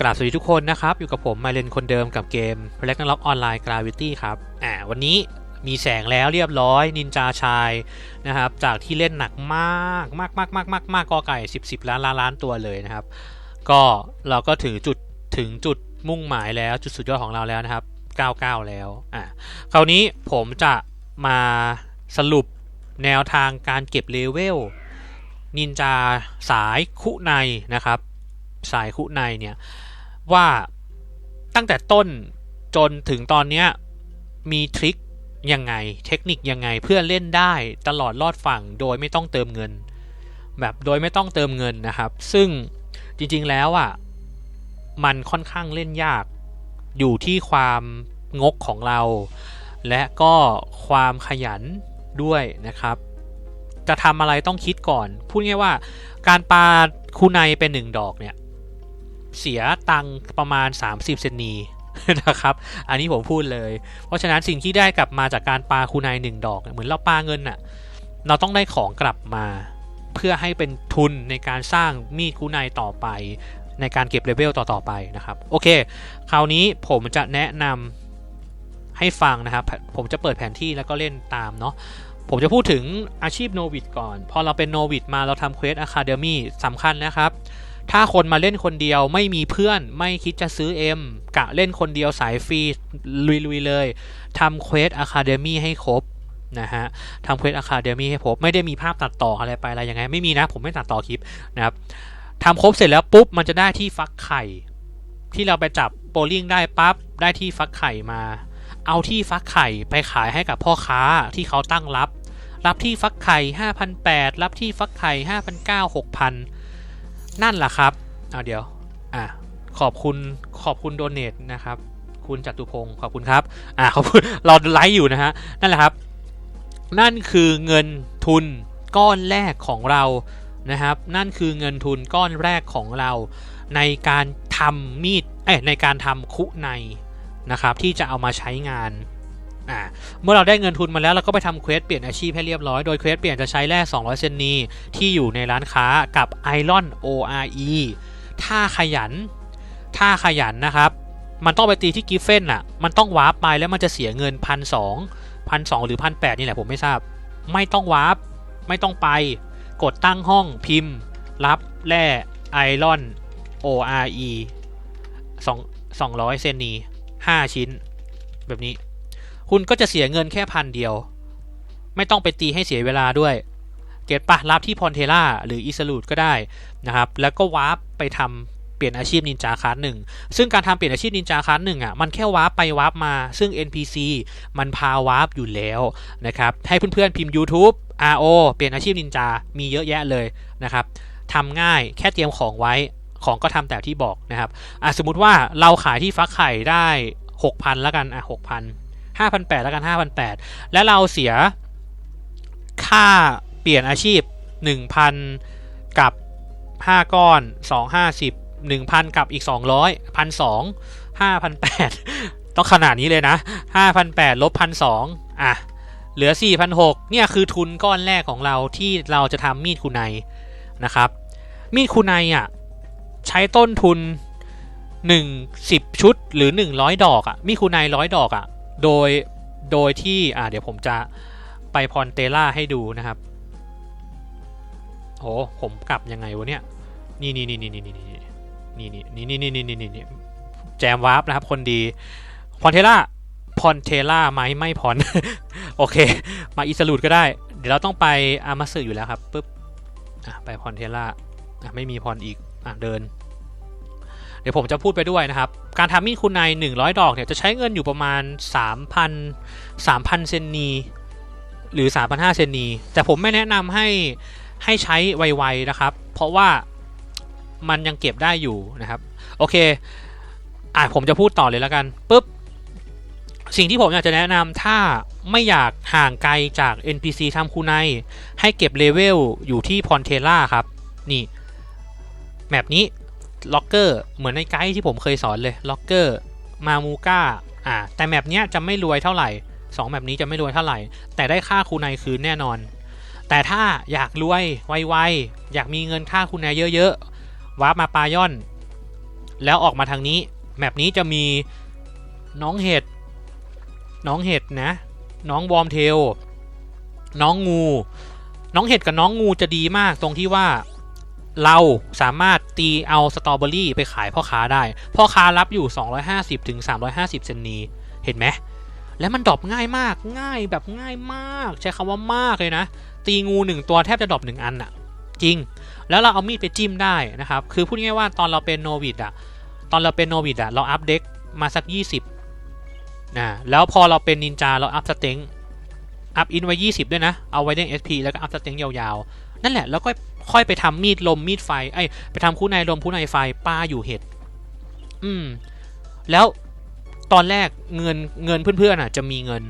กราบสวัสดีทุกคนนะครับ อยู่กับผมมาเลนคนเดิมกับเกม p l a g n a r o c Online Gravity ครับอ่าวันนี้มีแสงแล้วเรียบร้อยนินจาชายนะครับ จากที่เล่นหนักมากมากมากมากมากมากกอไก่10 10ล้านล้านล้านตัวเลยนะครับ ก็เราก็ถึงจุดถึงจุดมุ่งหมายแล้วจุดสุดยอดของเราแล้วนะครับ 99 แล้วอ่าคราวนี้ผมจะมาสรุปแนวทางการเก็บเลเวลนินจาสายคุในนะครับ สายคุในเนี่ย ว่าตั้งแต่ต้นจนถึงตอนเนี้ยมีทริคยังไง เทคนิคยังไงเพื่อเล่นได้ตลอดรอดฝั่งโดยไม่ต้องเติมเงิน แบบโดยไม่ต้องเติมเงินนะครับ ซึ่งจริงๆแล้วอะมันค่อนข้างเล่นยาก อยู่ที่ความงกของเรา และก็ความขยันด้วยนะครับ จะทำอะไรต้องคิดก่อน พูดง่ายว่าการปาคูไนเป็นหนึ่งดอกเนี่ย เสียตังประมาณ 30 เซนนีนะครับ อันนี้ผมพูดเลย เพราะฉะนั้นสิ่งที่ได้กลับมาจากการปาคูไนหนึ่งดอก เหมือนเราปาเงินน่ะ เราต้องได้ของกลับมา เพื่อให้เป็นทุนในการสร้างมีดคูไนต่อไป ในการเก็บเลเวลต่อๆไปนะครับ โอเค คราวนี้ผมจะแนะนำให้ฟังนะครับ ผมจะเปิดแผนที่แล้วก็เล่นตามเนาะ ผมจะพูดถึงอาชีพโนวิดก่อน พอเราเป็นโนวิดมาเราทำเควสอะคาเดมี่สำคัญนะครับ ถ้าคนมาเล่นคนเดียวไม่มีเพื่อนไม่คิดจะซื้อ M กะเล่นคนเดียวสายฟรีลุยๆเลยทำเควสอะคาเดมี่ให้ครบนะฮะทำเควสอะคาเดมี่ให้ครบไม่ได้มีภาพตัดต่ออะไรไปอะไรยังไง ไม่มีนะ ผมไม่ตัดต่อคลิปนะครับทำครบเสร็จแล้วปุ๊บมันจะได้ที่ฟักไข่ ที่เราไปจับโปลิงได้ปั๊บได้ที่ฟักไข่มา เอาที่ฟักไข่ไปขายให้กับพ่อค้าที่เขาตั้งรับ รับที่ฟักไข่ 5,800 รับที่ฟักไข่ 5,900 6,000 นั่นแหละครับเอาเดี๋ยวอะขอบคุณขอบคุณโดเนทนะครับคุณจตุพงศ์ขอบคุณครับอะขอบคุณเราไลฟ์อยู่นะฮะนั่นแหละครับ นั่นคือเงินทุนก้อนแรกของเรานะครับ นั่นคือเงินทุนก้อนแรกของเรา ในการทำมีดเอ้ยในการทำคุในนะครับ ที่จะเอามาใช้งาน อ่าเมื่อเราได้เงินทุนมาแล้วเราก็ไปทำเควสเปลี่ยนอาชีพให้เรียบร้อย โดยเควสเปลี่ยนจะใช้แร่200 เซนนีที่อยู่ในร้านค้ากับไอรอน ORE ถ้าขยัน ถ้าขยันนะครับ มันต้องไปตีที่กิฟเฟนอะ มันต้องวาร์ปไปแล้วมันจะเสียเงินพันสองพันสองหรือพันแปดนี่แหละผมไม่ทราบ ไม่ต้องวาร์ปไม่ต้องไป กดตั้งห้องพิมพ์ รับแร่ไอรอน ORE 2 200 เซนนี5ชิ้น แบบนี้ คุณก็จะเสียเงินแค่พันเดียว ไม่ต้องไปตีให้เสียเวลาด้วย เก็ตปะรับที่พอนเทล่าหรืออิสลูดก็ได้นะครับ แล้วก็วาร์ปไปทำเปลี่ยนอาชีพนินจาคลาสหนึ่งซึ่งการทำเปลี่ยนอาชีพนินจาคลาสหนึ่งอะมันแค่วาร์ปไปวาร์ปมา ซึ่ง NPC มันพาวาร์ปอยู่แล้วนะครับ ให้เพื่อนๆพิมพ์ YouTube RO เปลี่ยนอาชีพนินจา มีเยอะแยะเลยนะครับทำง่ายแค่เตรียมของไว้ ของก็ทำแต่ที่บอกนะครับ อะสมมติว่าเราขายที่ฟักไข่ได้ 6,000แล้วกัน อะ6,000 5,800แล้วกัน 5,800 และเราเสียค่าเปลี่ยนอาชีพ 1,000 กับ 5 ก้อน 250 1,000 กับอีก 200 1,200 5,800 ต้องขนาดนี้เลยนะ 5,800 ลบ 1,200 อะ เหลือ 4,600 เนี่ยคือทุนก้อนแรกของเราที่เราจะทำมีดคูไนนะครับ มีดคูไนอะ ใช้ต้นทุน 1 10 ชุดหรือ 100 ดอกอะ มีดคูไน100 ดอกอะ โดยโดยที่อ่าเดี๋ยวผมจะไปพรเตล่าให้ดูนะครับโอ้ผมกลับยังไงวะเนี่ยนี่นี่นี่นี่นี่นี่นี่นี่นี่นี่นี่นี่นี่นี่นี่แจมวาร์ปนะครับคนดีพรเทล่าพรเทล่าไหมไม่พรโอเค มาอิสลูดก็ได้ เดี๋ยวเราต้องไปอามาสึอยู่แล้วครับปุ๊บอะไปพรเทล่าอะไม่มีพรอีกอะเดิน ดี๋ยวผมจะพูดไปด้วยนะครับ การทำมีดคุณใน 100 ดอกเนี่ยจะใช้เงินอยู่ประมาณ 3,000 3,000 เซนนี หรือ 3,500 เซนนี แต่ผมไม่แนะนำให้ให้ใช้ไวๆนะครับ เพราะว่ามันยังเก็บได้อยู่นะครับ โอเค อะผมจะพูดต่อเลยแล้วกันปุ๊บสิ่งที่ผมอยากจะแนะนำถ้าไม่อยากห่างไกลจาก NPC ทำคูไนให้เก็บเลเวลอยู่ที่พอนเทล่าครับ นี่ แมปนี้ ล็อกเกอร์เหมือนในไกด์ที่ผมเคยสอนเลยล็อกเกอร์มามูก้าอ่าแต่แมปเนี้ยจะไม่รวยเท่าไหร่สองแมปนี้จะไม่รวยเท่าไหร่ แต่ได้ค่าคูไนคืนแน่นอน แต่ถ้าอยากรวยไวๆอยากมีเงินค่าคูไนเยอะๆวาร์ปมาปายอน แล้วออกมาทางนี้ แมปนี้จะมีน้องเห็ดน้องเห็ดนะ น้องวอมเทลน้องงู น้องเห็ดกับน้องงูจะดีมากตรงที่ว่า เราสามารถตีเอาสตรอเบอรี่ไปขายพ่อค้าได้ พ่อค้ารับอยู่ 250ถึง350 เซนนีเห็นไหม และมันดรอปง่ายมาก ง่ายแบบง่ายมาก ใช้คำว่ามากเลยนะ ตีงูหนึ่งตัวแทบจะดรอปหนึ่งอันอะจริง แล้วเราเอามีดไปจิ้มได้นะครับ คือพูดง่ายว่าตอนเราเป็นโนวิดอะตอนเราเป็นโนวิดอะเราอัพเด็กมาสัก 20นะแล้วพอเราเป็นนินจาเราอัพสเต็งอัพอินไว้ 20 ด้วยนะ เอาไว้เด้ง SP แล้วก็อัพสเต็งยาวๆ นั่นแหละแล้วก็ค่อยไปทำมีดลมมีดไฟไอ้ไปทำคู่ในลมคู่ในไฟป้าอยู่เห็ด อืม แล้วตอนแรกเงินเงินเพื่อนๆอะ จะมีเงิน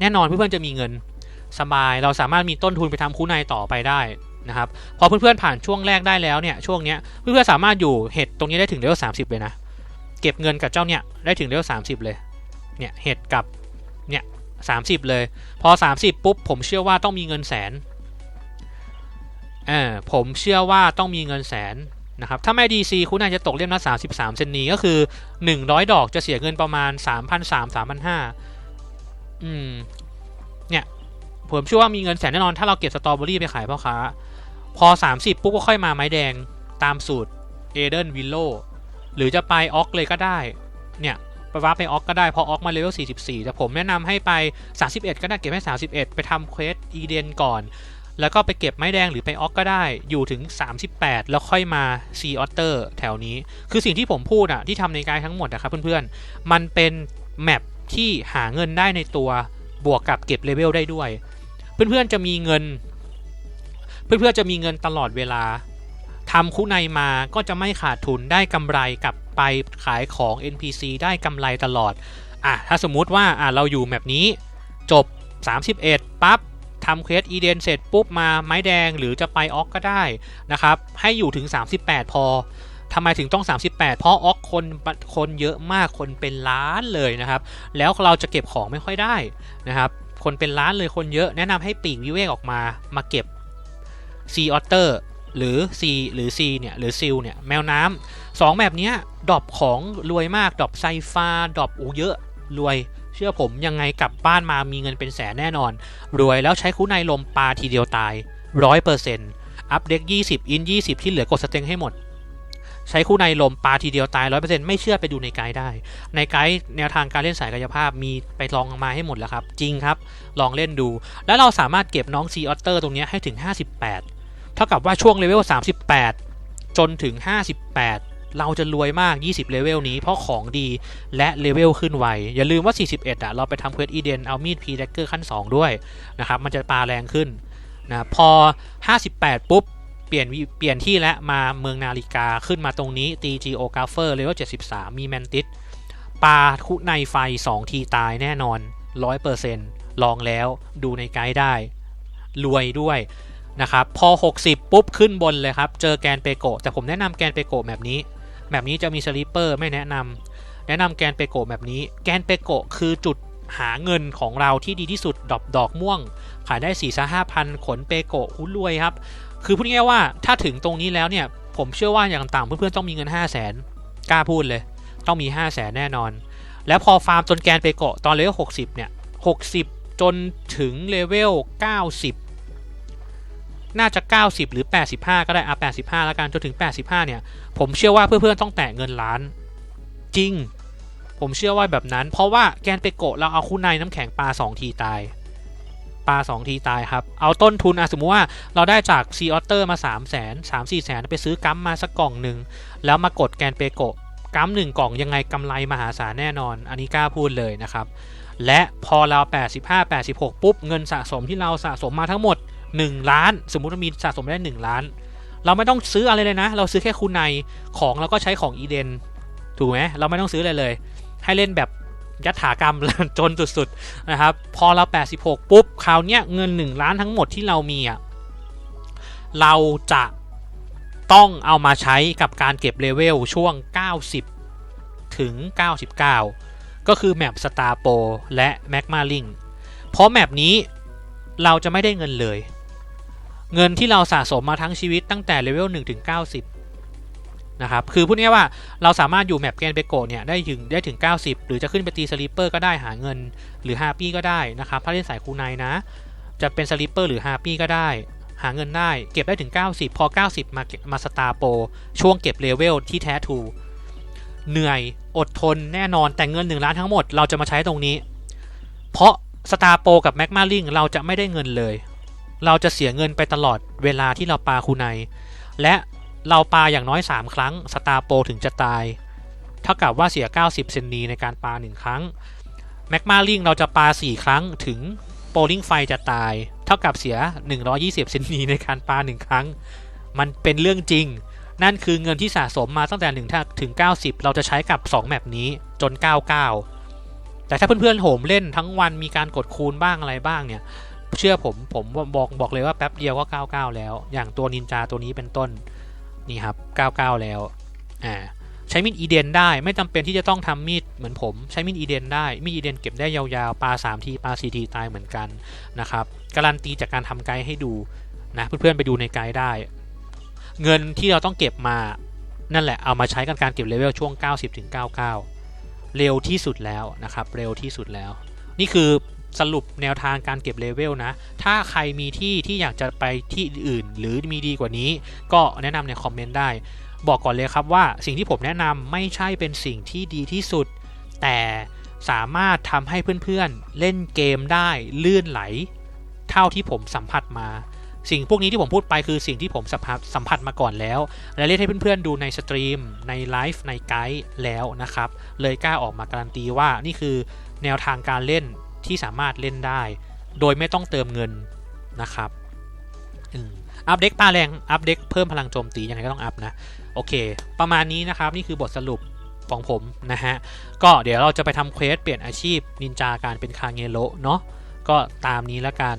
แน่นอนเพื่อนๆจะมีเงิน สบายเราสามารถมีต้นทุนไปทำคู่ในต่อไปได้นะครับพอเพื่อนๆผ่านช่วงแรกได้แล้วเนี่ยช่วงเนี้ยเพื่อนๆสามารถอยู่เห็ดตรงนี้ได้ถึงเลเวลสามสิบเลยนะเก็บเงินกับเจ้าเนี่ยได้ถึงเลเวลสามสิบเลยเนี่ยเห็ดกับเนี่ยสามสิบเลย พอสามสิบปุ๊บผมเชื่อว่าต้องมีเงินแสน ออผมเชื่อว่าต้องมีเงินแสนนะครับถ้าไม่ DC คุณอาจจะตกเล่มละ33 เซนนีก็คือ 100 ดอกจะเสียเงินประมาณ 3,300 3,500อืมเนี่ยผมเชื่อว่ามีเงินแสนแน่นอนถ้าเราเก็บสตรอเบอรี่ไปขายพ่อค้า พอ 30 ปุ๊บก็ค่อยมาไม้แดงตามสูตรเอเดนวิลโลหรือจะไปออกเลยก็ได้ เนี่ยไปว่าไปออกก็ได้พอออกมาเลเวล44 แต่ผมแนะนำให้ไป 31 ก็ได้เก็บให้ 31 ไปทำเควสอีเดนก่อน แล้วก็ไปเก็บไม้แดงหรือไปออกก็ได้อยู่ถึง 38 แล้วค่อยมาซีออเตอร์แถวนี้ คือสิ่งที่ผมพูดอะที่ทำในกายทั้งหมดนะครับเพื่อนๆ มันเป็นแมปที่หาเงินได้ในตัวบวกกับเก็บเลเวลได้ด้วย เพื่อนๆจะมีเงิน เพื่อนๆจะมีเงินตลอดเวลาทำคู่ในมาก็จะไม่ขาดทุนได้กำไรกลับไปขายของ NPC ได้กำไรตลอดอะถ้าสมมุติว่าอะเราอยู่แมปนี้จบ 31ปั๊บ ทำเควสอีเดนเสร็จปุ๊บมาไม้แดงหรือจะไปออกก็ได้นะครับ ให้อยู่ถึง 38 พอทำไมถึงต้อง 38 เพราะออกคนคนเยอะมากคนเป็นล้านเลยนะครับ แล้วเราจะเก็บของไม่ค่อยได้นะครับ คนเป็นล้านเลยคนเยอะแนะนำให้ปีกวิเวกออกมามาเก็บซีออเตอร์หรือ C หรือ C เนี่ยหรือซิลเนี่ยแมวน้ำสองแบบนี้ดรอปของรวยมากดรอปไซฟาดรอปอูเยอะรวย ชื่อผมยังไงกลับบ้านมามีเงินเป็นแสนแน่นอน รวยแล้วใช้คู่ในลมปลาทีเดียวตายร้อยเปอร์เซ็นต์อัพเด็กยี่สิบอินยี่สิบที่เหลือกดสเต็งให้หมด ใช้คู่ในลมปลาทีเดียวตายร้อยเปอร์เซ็นต์ไม่เชื่อไปดูในไกด์ได้ ในไกด์แนวทางการเล่นสายกายภาพมีไปลองมาให้หมดแล้วครับ จริงครับ ลองเล่นดู แล้วเราสามารถเก็บน้องซีออเตอร์ตรงนี้ให้ถึง 58 เท่ากับว่าช่วงเลเวล38 จนถึง 58 เราจะรวยมาก 20 เลเวลนี้ เพราะของดีและเลเวลขึ้นไว อย่าลืมว่า 41 อะ เราไปทำเควสอีเดน เอามีดพีแดกเกอร์ขั้น 2 ด้วยนะครับ มันจะปาแรงขึ้นนะพอ 58 ปุ๊บ เปลี่ยนเปลี่ยนที่และมาเมืองนาฬิกาขึ้นมาตรงนี้ตีจีโอกาเฟอร์เลเวล 73 มีแมนติสปาคุในไฟ 2 ทีตายแน่นอน 100%ลองแล้วดูในไกด์ได้ รวยด้วยนะครับพอ 60 ปุ๊บขึ้นบนเลยครับ เจอแกนเปโกแต่ผมแนะนำแกนเปโกแบบนี้ แบบนี้จะมีสลิปเปอร์ไม่แนะนำแนะนำแกนเปโกแบบนี้ แกนเปโกคือจุดหาเงินของเราที่ดีที่สุดดอกดอกม่วง ขายได้4ี่ห้าพันขนเปโกหุ้นรวยครับ คือพูดง่ายว่าถ้าถึงตรงนี้แล้วเนี่ย ผมเชื่อว่าอย่างต่ำเพื่อนๆต้องมีเงิน 5 0 0แสนกล้าพูดเลย ต้องมี 5 0 0แสนแน่นอน แล้วพอฟาร์มจนแกนเปโกตอนเลเวล60 เนี่ย 60 จนถึงเลเวล90 น่าจะ 90 หรือ 85 ก็ได้อะ85 แล้วกันจนถึง 85 เนี่ย ผมเชื่อว่าเพื่อนๆต้องแตะเงินล้าน จริง ผมเชื่อว่าแบบนั้น เพราะว่าแกนเปโกะเราเอาคู่ในน้ำแข็งปลา 2 ทีตายปลา 2 ทีตายครับ เอาต้นทุนอะสมมุติว่าเราได้จากซีออเตอร์มา 3 0 0 0 0 0 3 4แสนไปซื้อกัมมาสักกล่องหนึ่งแล้วมากดแกนเปโกะกัมหนึ่งกล่องยังไงกำไรมหาศาลแน่นอน อันนี้กล้าพูดเลยนะครับ และพอเรา 85 86 ปุ๊บ เงินสะสมที่เราสะสมมาทั้งหมด 1 ล้าน สมมุติว่ามีสะสมได้ 1 ล้าน เราไม่ต้องซื้ออะไรเลยนะ เราซื้อแค่คุณในของเราก็ใช้ของอีเดนถูกไหมเราไม่ต้องซื้ออะไรเลย ให้เล่นแบบยัตถากรรมจนสุดๆนะครับ พอเรา 86 ปุ๊บคราวเนี้ยเงิน 1 ล้านทั้งหมดที่เรามีอะเราจะต้องเอามาใช้กับการเก็บเลเวลช่วง 90 ถึง 99 ก็คือแมปสตาร์โปและแมกมาลิงเพราะแมปนี้เราจะไม่ได้เงินเลย เงินที่เราสะสมมาทั้งชีวิตตั้งแต่เลเวล1ถึง90 นะครับ คือพูดง่ายว่าเราสามารถอยู่แมปเกนเบโกเนี่ยได้ถึงได้ถึง 90 หรือจะขึ้นไปตีสลิปเปอร์ก็ได้หาเงินหรือฮาปี้ก็ได้นะครับ ถ้าเล่นสายคูไนนะ จะเป็นสลิปเปอร์หรือฮาปี้ก็ได้ หาเงินได้ เก็บได้ถึง 90 พอ 90 มามาสตาร์โปช่วงเก็บเลเวลที่แท้ทูเหนื่อยอดทนแน่นอนแต่เงิน 1 ล้านทั้งหมดเราจะมาใช้ตรงนี้ เพราะสตาร์โปกับแม็กมาลิงเราจะไม่ได้เงินเลย เราจะเสียเงินไปตลอดเวลาที่เราปาคูไนและเราปาอย่างน้อย 3 ครั้งสตาโปถึงจะตาย เท่ากับว่าเสีย 90 เซนนีในการปา 1 ครั้งแมกมาลิงเราจะปา 4 ครั้งถึงโปลิงไฟจะตาย เท่ากับเสีย 120 เซนนีในการปา 1 ครั้ง มันเป็นเรื่องจริง นั่นคือเงินที่สะสมมาตั้งแต่1ถึง 90 เราจะใช้กับ 2 แมปนี้จน 99 แต่ถ้าเพื่อนๆโหมเล่นทั้งวันมีการกดคูณบ้างอะไรบ้างเนี่ย เชื่อผมผมบอกบอกเลยว่าแป๊บเดียวก็ 99 แล้ว อย่างตัวนินจาตัวนี้เป็นต้นนี่ครับ 99 แล้วอ่าใช้มีดอีเดนได้ไม่จำเป็นที่จะต้องทำมีดเหมือนผม ใช้มีดอีเดนได้มีดอีเดนเก็บได้ยาวๆปลา3ทีปลา4ทีตายเหมือนกันนะครับการันตีจากการทำไกด์ให้ดูนะเพื่อนๆไปดูในไกด์ได้ เงินที่เราต้องเก็บมานั่นแหละเอามาใช้กันการเก็บเลเวลช่วง 90ถึง99 เร็วที่สุดแล้วนะครับ เร็วที่สุดแล้ว นี่คือ สรุปแนวทางการเก็บเลเวลนะ ถ้าใครมีที่ที่อยากจะไปที่อื่น หรือมีดีกว่านี้ ก็แนะนำในคอมเมนต์ได้ บอกก่อนเลยครับว่าสิ่งที่ผมแนะนำไม่ใช่เป็นสิ่งที่ดีที่สุด แต่สามารถทำให้เพื่อนๆ เล่นเกมได้ลื่นไหล เท่าที่ผมสัมผัสมาสิ่งพวกนี้ที่ผมพูดไปคือสิ่งที่ผมสัมผัสสัมผัสมาก่อนแล้ว และเล่นให้เพื่อนๆดูในสตรีม ในไลฟ์ในไกด์แล้วนะครับ เลยกล้าออกมาการันตีว่านี่คือแนวทางการเล่น ที่สามารถเล่นได้ โดยไม่ต้องเติมเงินนะครับอัพเด็กปลาแรงอัพเด็กเพิ่มพลังโจมตียังไงก็ต้องอัพนะ โอเค ประมาณนี้นะครับ นี่คือบทสรุปของผมนะฮะ ก็เดี๋ยวเราจะไปทำเควสเปลี่ยนอาชีพนินจาการเป็นคาเงโรเนาะก็ตามนี้แล้วกัน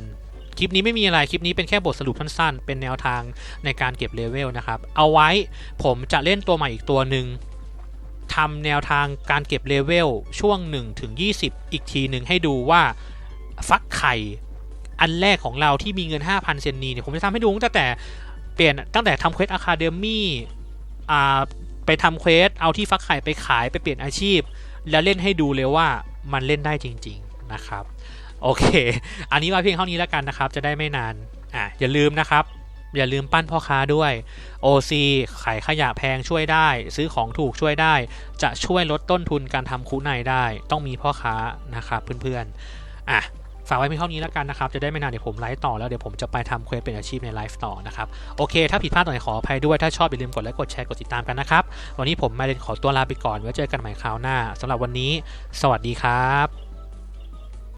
คลิปนี้ไม่มีอะไร คลิปนี้เป็นแค่บทสรุปสั้นๆ เป็นแนวทางในการเก็บเลเวลนะครับ เอาไว้ผมจะเล่นตัวใหม่อีกตัวหนึ่ง ทำแนวทางการเก็บเลเวลช่วง 1 ถึง 20 อีกทีหนึ่งให้ดูว่าฟักไข่อันแรกของเราที่มีเงิน 5,000 เซนนีเนี่ยผมจะทำให้ดูตั้งแต่เปลี่ยนตั้งแต่ทำเควสอะคาเดมี่อ่าไปทำเควสเอาที่ฟักไข่ไปขายไปเปลี่ยนอาชีพ แล้วเล่นให้ดูเลยว่ามันเล่นได้จริง ๆนะครับ โอเค อันนี้มาเพียงเท่านี้แล้วกันนะครับ จะได้ไม่นานอะอย่าลืมนะครับ อย่าลืมปั้นพ่อค้าด้วย OC ขายขยะแพงช่วยได้ ซื้อของถูกช่วยได้ จะช่วยลดต้นทุนการทำคูไนได้ ต้องมีพ่อค้านะครับเพื่อนๆอะฝากไว้เพียงเท่านี้แล้วกันนะครับ จะได้ไม่นานเดี๋ยวผมไลฟ์ต่อแล้วเดี๋ยวผมจะไปทำเควสเป็นอาชีพในไลฟ์ต่อนะครับ โอเค ถ้าผิดพลาดตรงไหนขออภัยด้วย ถ้าชอบอย่าลืมกดไลค์ กดแชร์ กดติดตามกันนะครับ วันนี้ผมมาเรนขอตัวลาไปก่อน ไว้เจอกันใหม่คราวหน้าสำหรับวันนี้ สวัสดีครับ